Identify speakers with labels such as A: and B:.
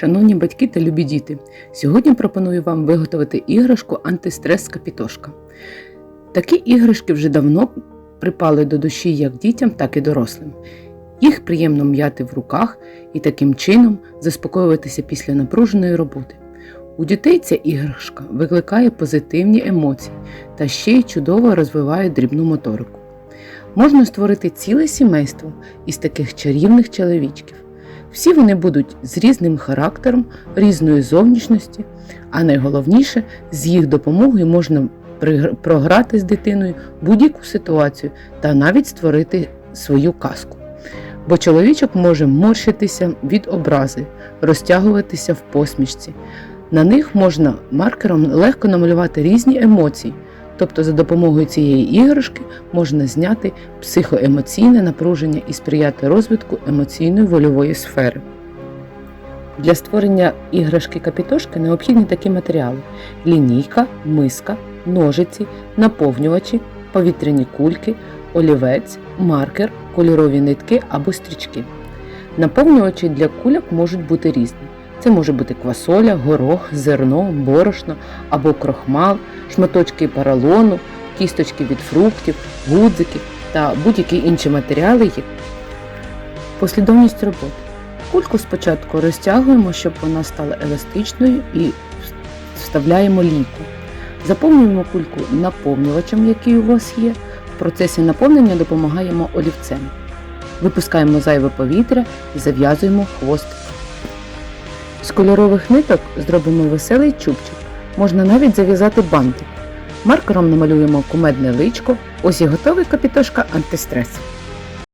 A: Шановні батьки та любі діти, сьогодні пропоную вам виготовити іграшку антистрес капітошка. Такі іграшки вже давно припали до душі як дітям, так і дорослим. Їх приємно м'яти в руках і таким чином заспокоюватися після напруженої роботи. У дітей ця іграшка викликає позитивні емоції та ще й чудово розвиває дрібну моторику. Можна створити ціле сімейство із таких чарівних чоловічків. Всі вони будуть з різним характером, різної зовнішності, а найголовніше, з їх допомогою можна програти з дитиною будь-яку ситуацію та навіть створити свою казку. Бо чоловічок може морщитися від образи, розтягуватися в посмішці. На них можна маркером легко намалювати різні емоції, тобто за допомогою цієї іграшки можна зняти психоемоційне напруження і сприяти розвитку емоційної вольової сфери. Для створення іграшки капітошки необхідні такі матеріали: лінійка, миска, ножиці, наповнювачі, повітряні кульки, олівець, маркер, кольорові нитки або стрічки. Наповнювачі для кульок можуть бути різні. Це може бути квасоля, горох, зерно, борошно або крохмал, шматочки поролону, кісточки від фруктів, гудзики та будь-які інші матеріали. які- Послідовність роботи. Кульку спочатку розтягуємо, щоб вона стала еластичною і вставляємо лійку. Заповнюємо кульку наповнювачем, який у вас є. В процесі наповнення допомагаємо олівцем. Випускаємо зайве повітря і зав'язуємо хвостик. З кольорових ниток зробимо веселий чубчик. Можна навіть зав'язати бантик. Маркером намалюємо кумедне личко. Ось і готовий капітошка антистрес.